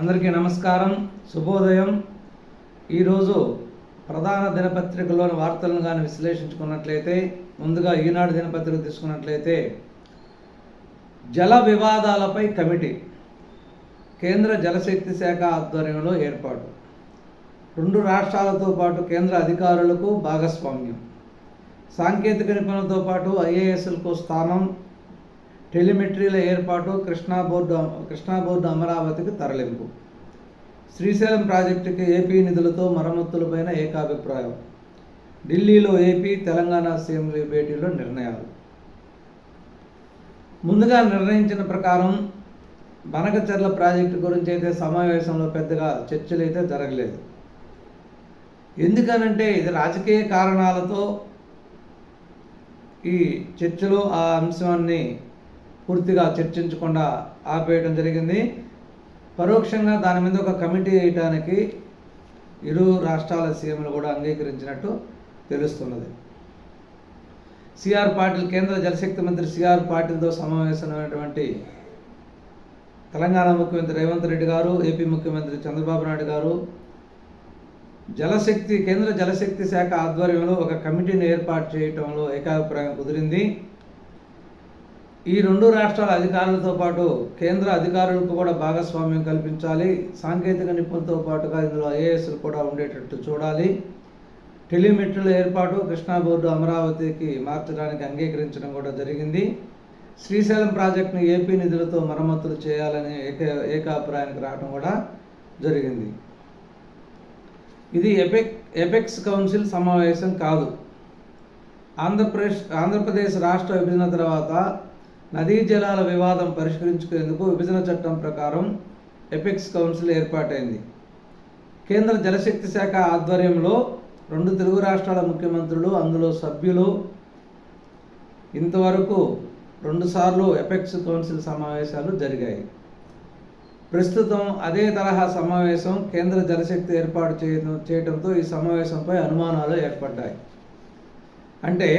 అందరికీ నమస్కారం శుభోదయం. ఈరోజు ప్రధాన దినపత్రికలోని వార్తలను కానీ విశ్లేషించుకున్నట్లయితే ముందుగా ఈనాడు దినపత్రిక తీసుకున్నట్లయితే జల వివాదాలపై కమిటీ కేంద్ర జలశక్తి శాఖ ఆధ్వర్యంలో ఏర్పాటు. రెండు రాష్ట్రాలతో పాటు కేంద్ర అధికారులకు భాగస్వామ్యం. సాంకేతిక నిపుణులతో పాటు ఐఏఎస్లకు స్థానం టెలిమెట్రీల ఏర్పాటు కృష్ణా బోర్డు కృష్ణా బోర్డు అమరావతికి తరలింపు. శ్రీశైలం ప్రాజెక్టుకి ఏపీ నిధులతో మరమ్మతులపైన ఏకాభిప్రాయం. ఢిల్లీలో ఏపీ తెలంగాణ సీఎంల భేటీలో నిర్ణయాలు. ముందుగా నిర్ణయించిన ప్రకారం బనకచర్ల ప్రాజెక్టు గురించి అయితే సమావేశంలో పెద్దగా చర్చలు అయితే జరగలేదు. ఎందుకనంటే ఇది రాజకీయ కారణాలతో ఈ చర్చలో ఆ అంశాన్ని పూర్తిగా చర్చించకుండా ఆపేయడం జరిగింది. పరోక్షంగా దాని మీద ఒక కమిటీ వేయటానికి ఇరు రాష్ట్రాల సీఎంలు కూడా అంగీకరించినట్టు తెలుస్తున్నది. సిఆర్ పాటిల్ కేంద్ర జలశక్తి మంత్రి సిఆర్ పాటిల్తో సమావేశమైనటువంటి తెలంగాణ ముఖ్యమంత్రి రేవంత్ రెడ్డి గారు ఏపీ ముఖ్యమంత్రి చంద్రబాబు నాయుడు గారు జలశక్తి కేంద్ర జలశక్తి శాఖ ఆధ్వర్యంలో ఒక కమిటీని ఏర్పాటు చేయటంలో ఏకాభిప్రాయం కుదిరింది. ఈ రెండు రాష్ట్రాల అధికారులతో పాటు కేంద్ర అధికారులకు కూడా భాగస్వామ్యం కల్పించాలి. సాంకేతిక నిపుణులతో పాటుగా ఇందులో ఐఏఎస్లు కూడా ఉండేటట్టు చూడాలి. టెలిమెట్రీల ఏర్పాటు కృష్ణా బోర్డు అమరావతికి మార్చడానికి అంగీకరించడం కూడా జరిగింది. శ్రీశైలం ప్రాజెక్టును ఏపీ నిధులతో మరమ్మతులు చేయాలని ఏక ఏకాభిప్రాయానికి రావడం కూడా జరిగింది. ఇది ఎపెక్ ఎపెక్స్ కౌన్సిల్ సమావేశం కాదు. ఆంధ్రప్రదేశ్ ఆంధ్రప్రదేశ్ రాష్ట్ర విభజన తర్వాత నదీ జలాల వివాదం పరిష్కరించుకునేందుకు విభజన చట్టం ప్రకారం ఎపెక్స్ కౌన్సిల్ ఏర్పాటైంది. కేంద్ర జలశక్తి శాఖ ఆధ్వర్యంలో రెండు తెలుగు రాష్ట్రాల ముఖ్యమంత్రులు అందులో సభ్యులు ఇంతవరకు రెండుసార్లు ఎపెక్స్ కౌన్సిల్ సమావేశాలు జరిగాయి. ప్రస్తుతం అదే తరహా సమావేశం కేంద్ర జలశక్తి ఏర్పాటు చేయడం చేయడంతో ఈ సమావేశంపై అనుమానాలు ఏర్పడ్డాయి. అంటే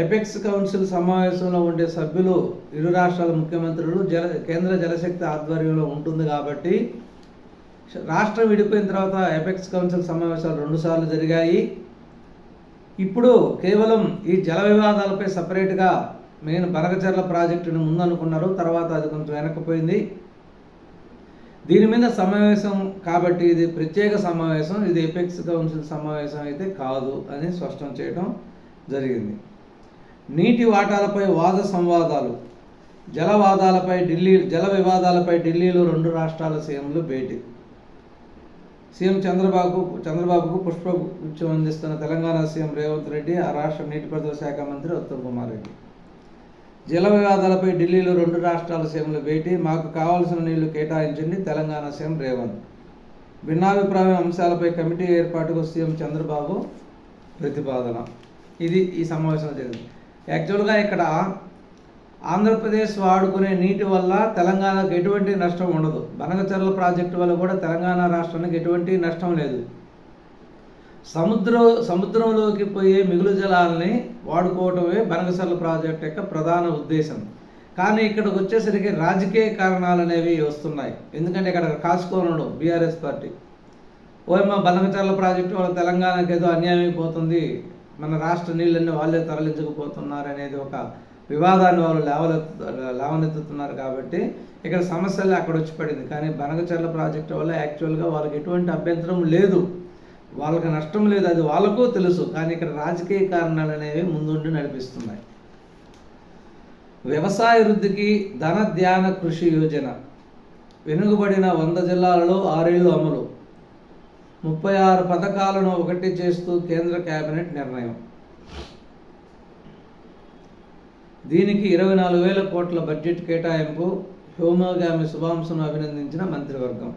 ఎపెక్స్ కౌన్సిల్ సమావేశంలో ఉండే సభ్యులు ఇరు రాష్ట్రాల ముఖ్యమంత్రులు జల కేంద్ర జలశక్తి ఆధ్వర్యంలో ఉంటుంది కాబట్టి రాష్ట్రం విడిపోయిన తర్వాత ఎపెక్స్ కౌన్సిల్ సమావేశాలు రెండుసార్లు జరిగాయి. ఇప్పుడు కేవలం ఈ జల వివాదాలపై సపరేట్గా మెయిన్ బనకచర్ల ప్రాజెక్టును ముందనుకున్నారు. తర్వాత అది కొంచెం వెనకపోయింది దీని మీద సమావేశం కాబట్టి ఇది ప్రత్యేక సమావేశం. ఇది ఎపెక్స్ కౌన్సిల్ సమావేశం అయితే కాదు అని స్పష్టం చేయడం జరిగింది. నీటి వాటాలపై వాద సంవాదాలు జలవాదాలపై ఢిల్లీ జల వివాదాలపై ఢిల్లీలో రెండు రాష్ట్రాల సీఎంలు భేటీ. సీఎం చంద్రబాబు చంద్రబాబుకు పుష్పగుచ్చం అందిస్తున్న తెలంగాణ సీఎం రేవంత్ రెడ్డి ఆ రాష్ట్ర నీటిపారుదల శాఖ మంత్రి ఉత్తమ్ కుమార్ రెడ్డి. జల వివాదాలపై ఢిల్లీలో రెండు రాష్ట్రాల సీఎంలు భేటీ. మాకు కావాల్సిన నీళ్ళు కేటాయించండి తెలంగాణ సీఎం రేవంత్. భిన్నాభిప్రాయం అంశాలపై కమిటీ ఏర్పాటుకు సీఎం చంద్రబాబు ప్రతిపాదన. ఇది ఈ సమావేశంలో జరిగింది. యాక్చువల్గా ఇక్కడ ఆంధ్రప్రదేశ్ వాడుకునే నీటి వల్ల తెలంగాణకు ఎటువంటి నష్టం ఉండదు. బనగచర్ల ప్రాజెక్టు వల్ల కూడా తెలంగాణ రాష్ట్రానికి ఎటువంటి నష్టం లేదు. సముద్రం సముద్రంలోకి పోయే మిగులు జలాల్ని వాడుకోవటమే బనగచర్ల ప్రాజెక్ట్ యొక్క ప్రధాన ఉద్దేశం. కానీ ఇక్కడికి వచ్చేసరికి రాజకీయ కారణాలు అనేవి వస్తున్నాయి. ఎందుకంటే ఇక్కడ కాసుకోనడు బీఆర్ఎస్ పార్టీ. ఓయమ్మ బనగచర్ల ప్రాజెక్టు వల్ల తెలంగాణకి ఏదో అన్యాయం అయిపోతుంది. మన రాష్ట్ర నీళ్ళన్నీ వాళ్ళే తరలించకపోతున్నారు అనేది ఒక వివాదాన్ని వాళ్ళు లేవలెత్తు లేవనెత్తుతున్నారు కాబట్టి ఇక్కడ సమస్యలు అక్కడ వచ్చి పడింది. కానీ బనగచర్ల ప్రాజెక్టు వల్ల యాక్చువల్గా వాళ్ళకి ఎటువంటి అభ్యంతరం లేదు. వాళ్ళకి నష్టం లేదు. అది వాళ్ళకు తెలుసు. కానీ ఇక్కడ రాజకీయ కారణాలు అనేవి ముందుండి నడిపిస్తున్నాయి. వ్యవసాయ వృద్ధికి ధన ధ్యాన కృషి యోజన. వెనుకబడిన వంద జిల్లాలలో ఆరేళ్ళు అమలు. ముప్పై ఆరు పథకాలను ఒకటి చేస్తూ కేంద్ర కేబినెట్ నిర్ణయం. దీనికి ఇరవై నాలుగు వేల కోట్ల బడ్జెట్ కేటాయింపు హ్యోమోగామి శుభాంశను అభినందించిన మంత్రివర్గం.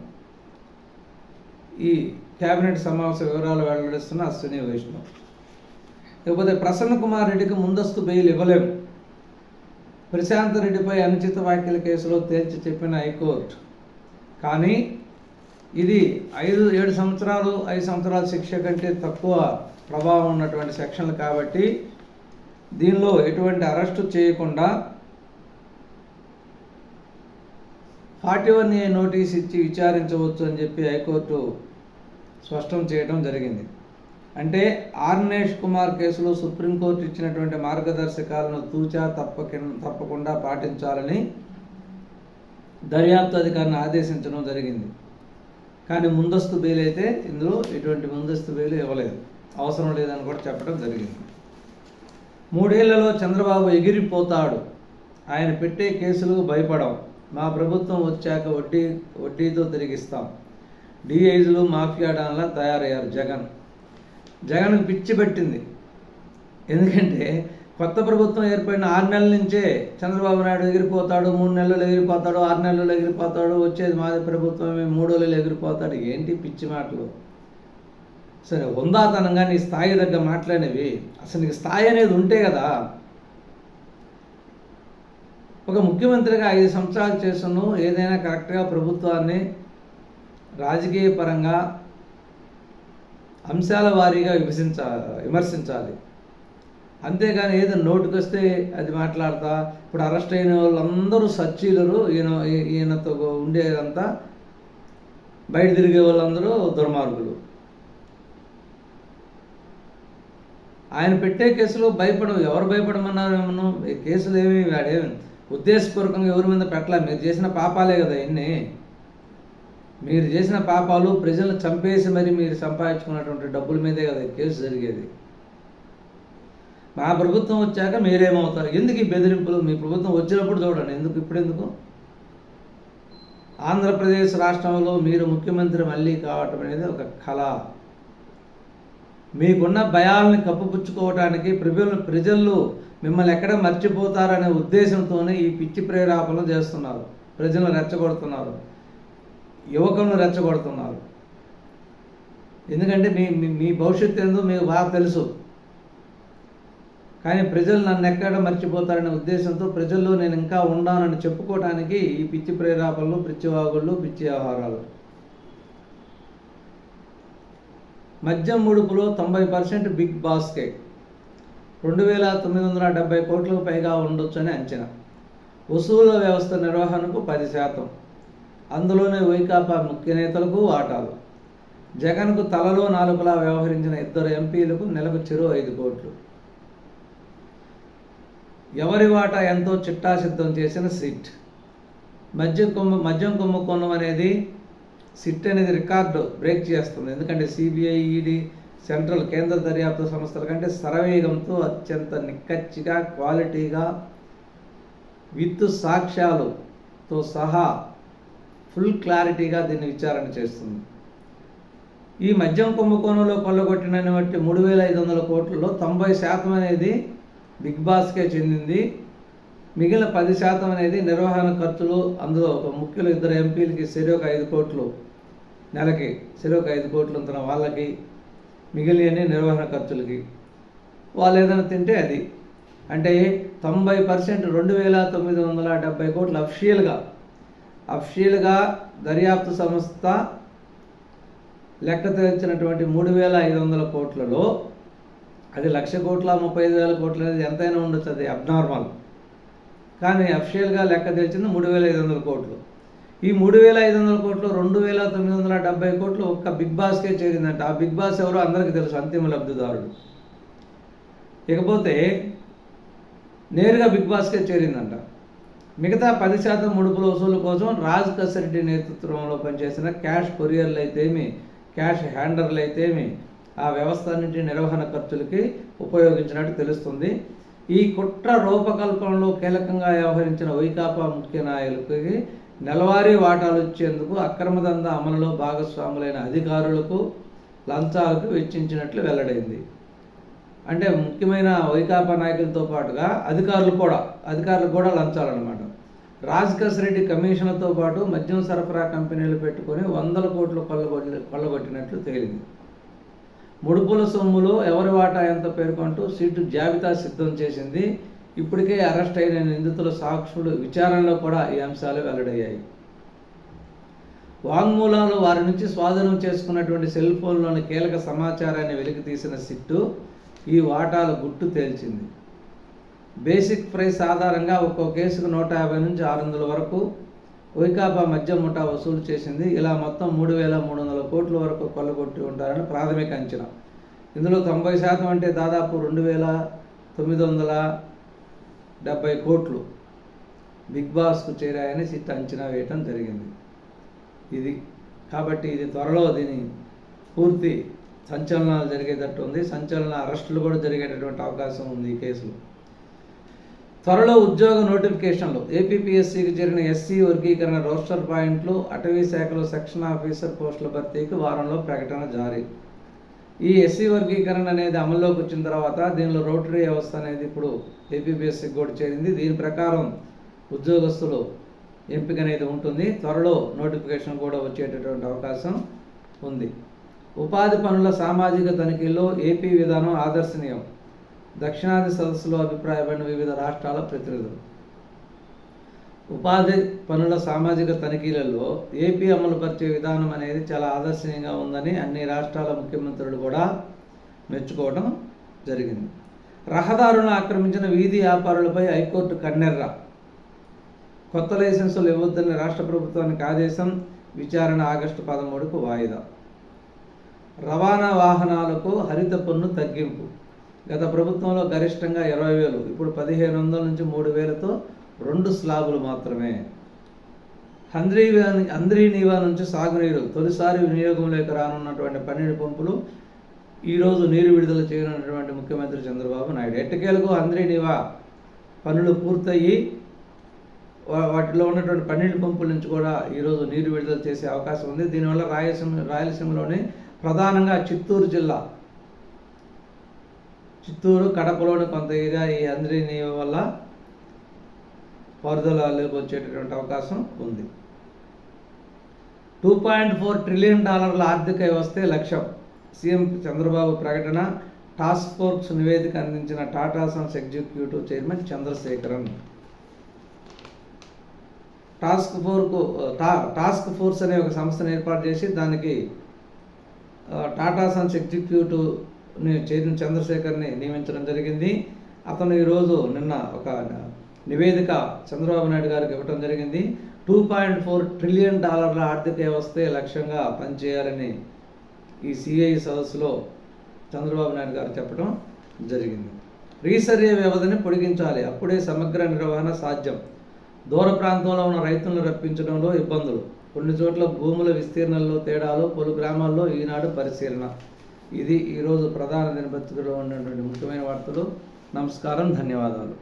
ఈ కేబినెట్ సమావేశ వివరాలు వెల్లడిస్తున్న అశ్విని వైష్ణవ్. లేకపోతే ప్రసన్న కుమార్ రెడ్డికి ముందస్తు బెయిల్ ఇవ్వలేం ప్రశాంత్ రెడ్డిపై అనుచిత వ్యాఖ్యల కేసులో తేల్చి చెప్పిన హైకోర్టు. కానీ ఇది ఐదు ఏడు సంవత్సరాలు ఐదు సంవత్సరాల శిక్ష కంటే తక్కువ ప్రభావం ఉన్నటువంటి సెక్షన్లు కాబట్టి దీనిలో ఎటువంటి అరెస్టు చేయకుండా ఫార్టీ వన్ ఏ నోటీస్ ఇచ్చి విచారించవచ్చు అని చెప్పి హైకోర్టు స్పష్టం చేయడం జరిగింది. అంటే ఆర్నేష్ కుమార్ కేసులో సుప్రీంకోర్టు ఇచ్చినటువంటి మార్గదర్శకాలను తూచా తప్పక తప్పకుండా పాటించాలని దర్యాప్తు అధికారిని ఆదేశించడం జరిగింది. కానీ ముందస్తు బెయిల్ అయితే ఇందులో ఎటువంటి ముందస్తు బెయిల్ ఇవ్వలేదు. అవసరం లేదని కూడా చెప్పడం జరిగింది. మూడేళ్ళలో చంద్రబాబు ఎగిరిపోతాడు. ఆయన పెట్టే కేసులు భయపడం. మా ప్రభుత్వం వచ్చాక వడ్డీ వడ్డీతో తిరిగిస్తాం. డిఐజులు మాఫియా డాన్లా తయారయ్యారు జగన్. జగన్కు పిచ్చి పెట్టింది. ఎందుకంటే కొత్త ప్రభుత్వం ఏర్పడిన ఆరు నెలల నుంచే చంద్రబాబు నాయుడు ఎగిరిపోతాడు మూడు నెలలు ఎగిరిపోతాడు ఆరు నెలలు ఎగిరిపోతాడు వచ్చేది మాది ప్రభుత్వమే మూడు నెలలు ఎగిరిపోతాడు ఏంటి పిచ్చి మాటలు? సరే హుందాతనంగా నీ స్థాయి దగ్గర మాట్లాడేవి అసలు నీకు స్థాయి అనేది ఉంటే కదా ఒక ముఖ్యమంత్రిగా ఐదు సంవత్సరాలు చేస్తున్నాను ఏదైనా కరెక్ట్గా ప్రభుత్వాన్ని రాజకీయ పరంగా అంశాల వారీగా విభజించాలి విమర్శించాలి. అంతేగాని ఏదో నోటుకొస్తే అది మాట్లాడతా. ఇప్పుడు అరెస్ట్ అయిన వాళ్ళందరూ సచ్చీలరు ఈయన ఈయనతో ఉండేదంతా బయట తిరిగే వాళ్ళందరూ దుర్మార్గులు. ఆయన పెట్టే కేసులు భయపడవు. ఎవరు భయపడమన్నారు ఈ కేసులు ఏమి వాడేమి ఉద్దేశపూర్వకంగా ఎవరి మీద పెట్టలే? మీరు చేసిన పాపాలే కదా ఇన్ని. మీరు చేసిన పాపాలు ప్రజలను చంపేసి మరి మీరు సంపాదించుకున్నటువంటి డబ్బుల మీదే కదా ఈ కేసు జరిగేది. మా ప్రభుత్వం వచ్చాక మీరేమవుతారు? ఎందుకు ఈ బెదిరింపులు? మీ ప్రభుత్వం వచ్చినప్పుడు చూడండి. ఎందుకు? ఇప్పుడు ఎందుకు ఆంధ్రప్రదేశ్ రాష్ట్రంలో మీరు ముఖ్యమంత్రి మళ్ళీ కావటం అనేది ఒక కళ. మీకున్న భయాలను కప్పుపుచ్చుకోవడానికి ప్రజలు ప్రజలు మిమ్మల్ని ఎక్కడ మర్చిపోతారనే ఉద్దేశంతోనే ఈ పిచ్చి ప్రేరేపణలు చేస్తున్నారు. ప్రజలను రెచ్చగొడుతున్నారు. యువకులను రెచ్చగొడుతున్నారు. ఎందుకంటే మీ మీ- మీ భవిష్యత్తు ఏందో మీకు బాగా తెలుసు. కానీ ప్రజలు నన్ను ఎక్కడ మర్చిపోతారనే ఉద్దేశంతో ప్రజల్లో నేను ఇంకా ఉండానని చెప్పుకోవటానికి ఈ పిచ్చి ప్రేరేపణలు పిచ్చి వాగుళ్ళు పిచ్చి వ్యవహారాలు మద్యం ముడుపులో తొంభై పర్సెంట్ బిగ్ బాస్కే. రెండు వేల తొమ్మిది వందల డెబ్బై కోట్లకు పైగా ఉండొచ్చని అంచనా. వసూళ్ళ వ్యవస్థ నిర్వహణకు పది శాతం. అందులోనే వైకాపా ముఖ్య నేతలకు వాటాలు. జగన్కు తలలో నాలుగులా వ్యవహరించిన ఇద్దరు ఎంపీలకు నెలకు చెరువు ఐదు కోట్లు. ఎవరి వాటా ఎంతో చిట్టా సిద్ధం చేసిన సిట్. మద్యం కొమ్ము మద్యం కుంభకోణం అనేది సిట్ అనేది రికార్డు బ్రేక్ చేస్తుంది. ఎందుకంటే సిబిఐ ఈడీ సెంట్రల్ కేంద్ర దర్యాప్తు సంస్థల కంటే శరవేగంతో అత్యంత నిక్కచ్చిగా క్వాలిటీగా విత్ సాక్ష్యాలుతో సహా ఫుల్ క్లారిటీగా దీన్ని విచారణ చేస్తుంది. ఈ మద్యం కుంభకోణంలో కొల్లగొట్టినటువంటి మూడు వేల ఐదు వందల కోట్లలో తొంభై శాతం అనేది బిగ్ బాస్కే చెందింది. మిగిలిన పది శాతం అనేది నిర్వహణ ఖర్చులు అందులో ఒక ముఖ్యులు ఇద్దరు ఎంపీలకి సరి ఒక ఐదు కోట్లు నెలకి సరి ఒక ఐదు కోట్లు ఉంటున్న వాళ్ళకి మిగిలిన నిర్వహణ ఖర్చులకి. వాళ్ళు ఏదైనా తింటే అది. అంటే తొంభై పర్సెంట్ రెండు వేల తొమ్మిది వందల డెబ్బై కోట్లు అఫిషియల్గా. అఫిషియల్గా దర్యాప్తు సంస్థ లెక్క తెచ్చినటువంటి మూడు వేల ఐదు వందల కోట్లలో అది లక్ష కోట్ల ముప్పై ఐదు వేల కోట్లు అనేది ఎంతైనా ఉండొచ్చు అది అబ్నార్మల్ కానీ అఫిషియల్గా లెక్క తెచ్చింది మూడు వేల ఐదు వందల కోట్లు. ఈ మూడు వేల ఐదు వందల కోట్లు రెండు వేల తొమ్మిది వందల డెబ్బై కోట్లు ఒక్క బిగ్ బాస్కే చేరిందంట. ఆ బిగ్ బాస్ ఎవరో అందరికీ తెలుసు అంతిమ లబ్ధిదారుడు. ఇకపోతే నేరుగా బిగ్ బాస్కే చేరిందంట. మిగతా పది శాతం ముడుపుల వసూలు కోసం రాజ్ కసిరెడ్డి నేతృత్వంలో పనిచేసిన క్యాష్ కొరియర్లు అయితేమి క్యాష్ హ్యాండర్లు అయితేమి ఆ వ్యవస్థ నుండి నిర్వహణ ఖర్చులకి ఉపయోగించినట్టు తెలుస్తుంది. ఈ కుట్ర రూపకల్పనలో కీలకంగా వ్యవహరించిన వైకాపా ముఖ్య నాయకులకి నెలవారీ వాటాలు ఇచ్చేందుకు అక్రమదంద అమలులో భాగస్వాములైన అధికారులకు లంచాలకు వెచ్చించినట్లు వెల్లడైంది. అంటే ముఖ్యమైన వైకాపా నాయకులతో పాటుగా అధికారులు కూడా అధికారులు కూడా లంచాలన్నమాట. రాజకేశ్ రెడ్డి కమిషన్లతో పాటు మద్యం సరఫరా కంపెనీలు పెట్టుకొని వందల కోట్లు కొల్లగొట్టి కొల్లగొట్టినట్లు తేలింది. ముడుపుల సొమ్ములో ఎవరి వాటా ఎంత పేర్కొంటూ సీటు జాబితా సిద్ధం చేసింది. ఇప్పటికే అరెస్ట్ అయిన నిందితుల సాక్షులు విచారణలో కూడా ఈ అంశాలు వెల్లడయ్యాయి. వాంగ్మూలాలు వారి నుంచి స్వాధీనం చేసుకున్నటువంటి సెల్ ఫోన్లోని కీలక సమాచారాన్ని వెలికి తీసిన సిట్టు ఈ వాటాల గుట్టు తేల్చింది. బేసిక్ ప్రైస్ ఆధారంగా ఒక్కో కేసుకు నూట యాభై నుంచి ఆరు వందల వరకు వైకాపా మధ్య ముఠా వసూలు చేసింది. ఇలా మొత్తం మూడు వేల మూడు వందల కోట్ల వరకు కొల్లగొట్టి ఉంటారని ప్రాథమిక అంచనా. ఇందులో తొంభై శాతం అంటే దాదాపు రెండు వేల తొమ్మిది వందల డెబ్బై కోట్లు బిగ్ బాస్కు చేరాయని సిట్ అంచనా వేయటం జరిగింది. ఇది కాబట్టి ఇది త్వరలో దీని పూర్తి సంచలనాలు జరిగేటట్టు ఉంది. సంచలన అరెస్టులు కూడా జరిగేటటువంటి అవకాశం ఉంది ఈ కేసులో. త్వరలో ఉద్యోగ నోటిఫికేషన్లు. ఏపీపీఎస్సీకి చేరిన ఎస్సీ వర్గీకరణ రోస్టర్ పాయింట్లు అటవీ శాఖలో సెక్షన్ ఆఫీసర్ పోస్టుల భర్తీకి వారంలో ప్రకటన జారీ. ఈ ఎస్సీ వర్గీకరణ అనేది అమల్లోకి వచ్చిన తర్వాత దీనిలో రోటరీ వ్యవస్థ అనేది ఇప్పుడు ఏపీపీఎస్సీకి కూడా చేరింది. దీని ప్రకారం ఉద్యోగస్తులు ఎంపిక అనేది ఉంటుంది. త్వరలో నోటిఫికేషన్ కూడా వచ్చేటటువంటి అవకాశం ఉంది. ఉపాధి పనుల సామాజిక తనిఖీలో ఏపీ విధానం ఆదర్శనీయం. దక్షిణాది సదస్సులో అభిప్రాయపడిన వివిధ రాష్ట్రాల ప్రతినిధులు. ఉపాధి పనుల సామాజిక తనిఖీలలో ఏపీ అమలుపరిచే విధానం అనేది చాలా ఆదర్శనీయంగా ఉందని అన్ని రాష్ట్రాల ముఖ్యమంత్రులు కూడా మెచ్చుకోవడం జరిగింది. రహదారులను ఆక్రమించిన వీధి వ్యాపారులపై హైకోర్టు కన్నెర్ర. కొత్త లైసెన్సులు ఇవ్వొద్దని రాష్ట్ర ప్రభుత్వానికి ఆదేశం విచారణ ఆగస్టు పదమూడుకు వాయిదా. రవాణా వాహనాలకు హరిత పన్ను తగ్గింపు. గత ప్రభుత్వంలో గరిష్టంగా ఇరవై వేలు ఇప్పుడు పదిహేను వందల నుంచి మూడు వేలతో రెండు స్లాబులు మాత్రమే. హంద్రీ హంద్రీ నీవా నుంచి సాగునీరు తొలిసారి వినియోగంలోకి రానున్నటువంటి పన్నెండు పంపులు ఈరోజు నీరు విడుదల చేయనున్నటువంటి ముఖ్యమంత్రి చంద్రబాబు నాయుడు. ఎట్టకేలకు హంద్రీ నీవా పనులు పూర్తయ్యి వాటిలో ఉన్నటువంటి పన్నెండు పంపుల నుంచి కూడా ఈరోజు నీరు విడుదల చేసే అవకాశం ఉంది. దీనివల్ల రాయలసీమ రాయలసీమలోని ప్రధానంగా చిత్తూరు జిల్లా చిత్తూరు కడపలోని కొంత ఏరియా ఈ అందరి వల్ల పారుదలలోకి వచ్చేటటువంటి అవకాశం ఉంది. టూ పాయింట్ ఫోర్ ట్రిలియన్ డాలర్ల ఆర్థిక వ్యవస్థే లక్ష్యం. సీఎం చంద్రబాబు ప్రకటన టాస్క్ ఫోర్స్ నివేదిక అందించిన Tata sons executive chairman Chandrasekaran. Task ఫోర్కు టా టాస్క్ ఫోర్స్ అనే ఒక సంస్థను ఏర్పాటు చేసి దానికి టాటా సన్స్ ఎగ్జిక్యూటివ్ని చేరిన చంద్రశేఖర్ని నియమించడం జరిగింది. అతను ఈరోజు నిన్న ఒక నివేదిక చంద్రబాబు నాయుడు గారికి ఇవ్వటం జరిగింది. టూ పాయింట్ ఫోర్ ట్రిలియన్ డాలర్ల ఆర్థిక వ్యవస్థే లక్ష్యంగా పనిచేయాలని ఈ సిఐ సదస్సులో చంద్రబాబు నాయుడు గారు చెప్పడం జరిగింది. రీసర్వే వ్యవధిని పొడిగించాలి. అప్పుడే సమగ్ర నిర్వహణ సాధ్యం. దూర ప్రాంతంలో ఉన్న రైతులను రప్పించడంలో ఇబ్బందులు. కొన్ని చోట్ల భూముల విస్తీర్ణంలో తేడాలు పలు గ్రామాల్లో ఈనాడు పరిశీలన. ఇది ఈరోజు ప్రధాన దినపత్రికలో ఉన్నటువంటి ముఖ్యమైన వార్తలు. నమస్కారం ధన్యవాదాలు.